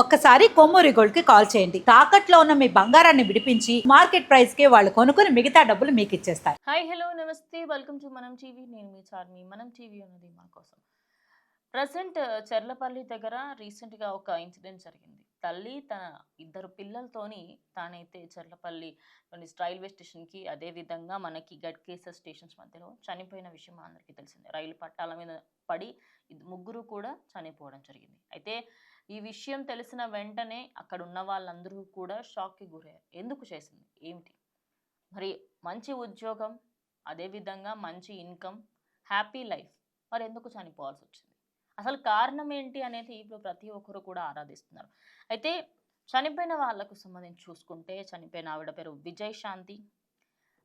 ఒక్కసారి కొమ్మూరి గోల్డ్కి కాల్ చేయండి. తాకట్లో ఉన్న మీ బంగారాన్ని విడిపించి మార్కెట్ ప్రైస్కి వాళ్ళు కొనుక్కుని మిగతా డబ్బులు మీకు ఇచ్చేస్తారు. హాయ్ హలో నమస్తే. Welcome to Manam TV. నేను మీ చార్మి. మనం టీవీ ఉన్నది మా కోసం. ప్రజెంట్ చెర్లపల్లి దగ్గర రీసెంట్గా ఒక ఇన్సిడెంట్ జరిగింది. తల్లి తన ఇద్దరు పిల్లలతోని తానైతే చెర్లపల్లి రైల్వే స్టేషన్కి అదే విధంగా మనకి గడ్ స్టేషన్స్ మధ్యలో చనిపోయిన విషయం అందరికీ తెలిసిందే. రైలు పట్టాల మీద పడి ముగ్గురు కూడా చనిపోవడం జరిగింది. అయితే ఈ విషయం తెలిసిన వెంటనే అక్కడ ఉన్న వాళ్ళందరూ కూడా షాక్కి గురయ్యారు. ఎందుకు చేసింది? ఏమిటి? మరి మంచి ఉద్యోగం అదేవిధంగా మంచి ఇన్కమ్ హ్యాపీ లైఫ్ మరి ఎందుకు చనిపోవాల్సి వచ్చింది? అసలు కారణం ఏంటి అనేది ఇప్పుడు ప్రతి ఒక్కరు కూడా ఆరాధిస్తున్నారు. అయితే చనిపోయిన వాళ్ళకు సంబంధించి చూసుకుంటే చనిపోయిన ఆవిడ పేరు విజయ్ శాంతి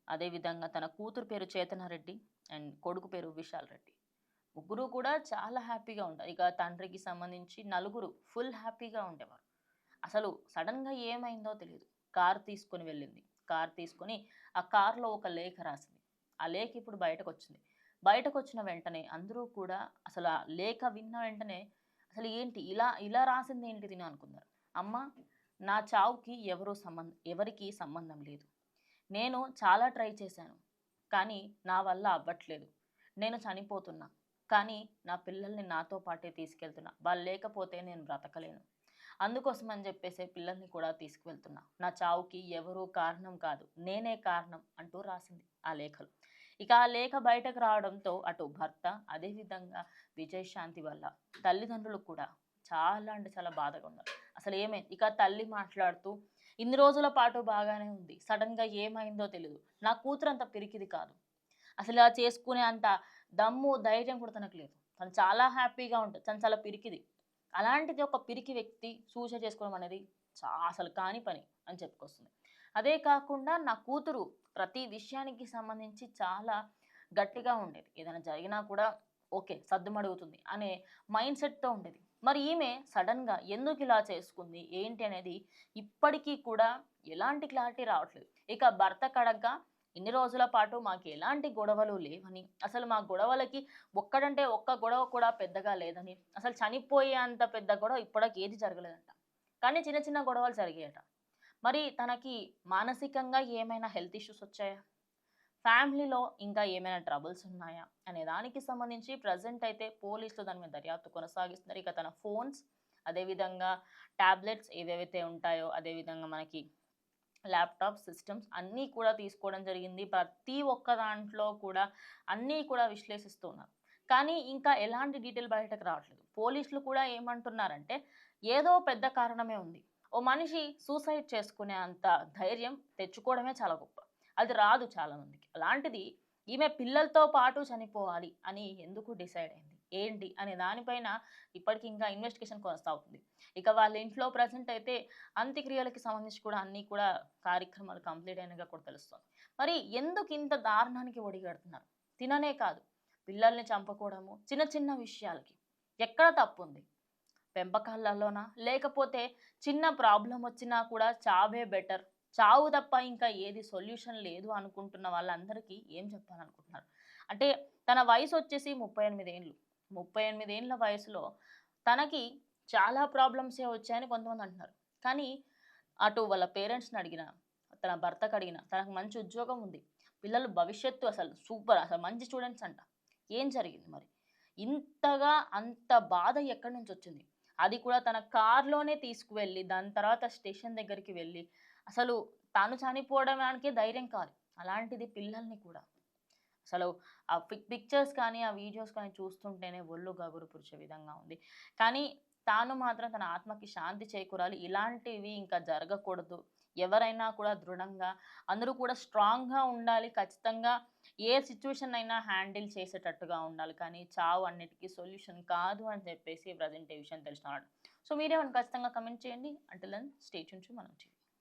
అదేవిధంగా తన కూతురు పేరు చేతనారెడ్డి అండ్ కొడుకు పేరు విశాల్ రెడ్డి. ముగ్గురు కూడా చాలా హ్యాపీగా ఉంటారు ఇక తండ్రికి సంబంధించి నలుగురు ఫుల్ హ్యాపీగా ఉండేవారు. అసలు సడన్గా ఏమైందో తెలియదు కార్ తీసుకొని వెళ్ళింది. కార్ తీసుకొని ఆ కార్లో ఒక లేఖ రాసింది. ఆ లేఖ ఇప్పుడు బయటకు వచ్చింది బయటకు వచ్చిన వెంటనే అందరూ కూడా అసలు ఆ లేఖ విన్న వెంటనే అసలు ఏంటి? ఇలా ఇలా రాసింది ఏంటి తిని అనుకున్నారు. అమ్మ నా చావుకి ఎవరు సంబంధం ఎవరికి సంబంధం లేదు. నేను చాలా ట్రై చేశాను కానీ నా వల్ల అవ్వట్లేదు. నేను చనిపోతున్నా. కానీ నా పిల్లల్ని నాతో పాటే తీసుకెళ్తున్నా. వాళ్ళు లేకపోతే నేను బ్రతకలేను. అందుకోసం అని చెప్పేసి పిల్లల్ని కూడా తీసుకువెళ్తున్నా. నా చావుకి ఎవరూ కారణం కాదు. నేనే కారణం అంటూ రాసింది ఆ లేఖలు. ఇక ఆ లేఖ బయటకు రావడంతో అటు భర్త అదేవిధంగా విజయశాంతి వల్ల తల్లిదండ్రులు కూడా చాలా అంటే చాలా బాధగా ఉన్నారు. అసలు ఏమైంది ఇక తల్లి మాట్లాడుతూ ఇన్ని రోజుల పాటు బాగానే ఉంది. సడన్గా ఏమైందో తెలియదు నా కూతురు అంత పిరికిది కాదు. అసలు చేసుకునే అంత దమ్ము ధైర్యం కూడా తనకు లేదు. తను చాలా హ్యాపీగా ఉంటుంది తను చాలా పిరికిది. అలాంటిది ఒక పిరికి వ్యక్తి సూసైడ్ చేసుకోవడం అనేది చా అసలు కాని పని అని చెప్పుకొస్తుంది. అదే కాకుండా నా కూతురు ప్రతి విషయానికి సంబంధించి చాలా గట్టిగా ఉండేది. ఏదైనా జరిగినా కూడా ఓకే సర్దుమడుగుతుంది అనే మైండ్ సెట్తో ఉండేది. మరి ఈమె సడన్గా ఎందుకు ఇలా చేసుకుంది? ఏంటి అనేది ఇప్పటికీ కూడా ఎలాంటి క్లారిటీ రావట్లేదు. ఇక భర్త కడగ్గా ఇన్ని రోజుల పాటు మాకు ఎలాంటి గొడవలు లేవని అసలు మా గొడవలకి ఒక్కడంటే ఒక్క గొడవ కూడా పెద్దగా లేదని అసలు చనిపోయే అంత పెద్ద గొడవ ఇప్పటికి ఏది జరగలేదంట. కానీ చిన్న చిన్న గొడవలు జరిగాయట. మరి తనకి మానసికంగా ఏమైనా హెల్త్ ఇష్యూస్ వచ్చాయా? ఫ్యామిలీలో ఇంకా ఏమైనా ట్రబుల్స్ ఉన్నాయా? అనే దానికి సంబంధించి ప్రజెంట్ అయితే పోలీసులు దాని మీద దర్యాప్తు కొనసాగిస్తున్నారు. ఇక తన ఫోన్స్ అదేవిధంగా ట్యాబ్లెట్స్ ఏవేవైతే ఉంటాయో అదేవిధంగా మనకి ల్యాప్టాప్ సిస్టమ్స్ అన్నీ కూడా తీసుకోవడం జరిగింది. ప్రతి ఒక్క దాంట్లో కూడా అన్నీ కూడా విశ్లేషిస్తున్నారు. కానీ ఇంకా ఎలాంటి డీటెయిల్ బయటకు రావట్లేదు. పోలీసులు కూడా ఏమంటున్నారంటే ఏదో పెద్ద కారణమే ఉంది. ఓ మనిషి సూసైడ్ చేసుకునే అంత ధైర్యం తెచ్చుకోవడమే చాలా గొప్ప. అది రాదు చాలా మందికి అలాంటిది ఈమె పిల్లలతో పాటు చనిపోవాలి అని ఎందుకు డిసైడ్ అయింది? ఏంటి అనే దానిపైన ఇప్పటికి ఇంకా ఇన్వెస్టిగేషన్ కొనసాగుతుంది. ఇక వాళ్ళ ఇంట్లో ప్రజెంట్ అయితే అంత్యక్రియలకి సంబంధించి కూడా అన్నీ కూడా కార్యక్రమాలు కంప్లీట్ అయినగా కూడా తెలుస్తుంది. మరి ఎందుకు ఇంత దారుణానికి ఒడిగడుతున్నారు తిననే కాదు. పిల్లల్ని చంపకూడము చిన్న చిన్న విషయాలకి. ఎక్కడ తప్పు ఉంది పెంపకాలలోనా? లేకపోతే చిన్న ప్రాబ్లం వచ్చినా కూడా చావే బెటర్ చావు తప్ప ఇంకా ఏది సొల్యూషన్ లేదు అనుకుంటున్న వాళ్ళందరికీ ఏం చెప్పాలనుకుంటున్నారు? అంటే తన వయసు వచ్చేసి ముప్పై ఎనిమిది ఏళ్ళు. ముప్పై ఎనిమిది ఏళ్ళ వయసులో తనకి చాలా ప్రాబ్లమ్సే వచ్చాయని కొంతమంది అంటున్నారు. కానీ అటు వాళ్ళ పేరెంట్స్ని అడిగిన తన భర్తకు అడిగిన తనకు మంచి ఉద్యోగం ఉంది. పిల్లలు భవిష్యత్తు అసలు సూపర్ అసలు మంచి స్టూడెంట్స్ అంట. ఏం జరిగింది మరి? ఇంతగా అంత బాధ ఎక్కడి నుంచి వచ్చింది? అది కూడా తన కార్లోనే తీసుకువెళ్ళి దాని తర్వాత స్టేషన్ దగ్గరికి వెళ్ళి అసలు తాను చనిపోవడానికి ధైర్యం కాదు. అలాంటిది పిల్లల్ని కూడా అసలు ఆ పిక్ పిక్చర్స్ కానీ ఆ వీడియోస్ కానీ చూస్తుంటేనే ఒళ్ళు గగురు పురిచే విధంగా ఉంది. కానీ తాను మాత్రం తన ఆత్మకి శాంతి చేకూరాలి. ఇలాంటివి ఇంకా జరగకూడదు. ఎవరైనా కూడా దృఢంగా అందరూ కూడా స్ట్రాంగ్గా ఉండాలి. ఖచ్చితంగా ఏ సిచ్యువేషన్ అయినా హ్యాండిల్ చేసేటట్టుగా ఉండాలి. కానీ చావు అన్నిటికీ సొల్యూషన్ కాదు అని చెప్పేసి ప్రజెంట్ ఈ విషయం తెలిసిన సో మీరేమన్నా ఖచ్చితంగా కమెంట్ చేయండి. అంటే స్టేట్ నుంచి మనం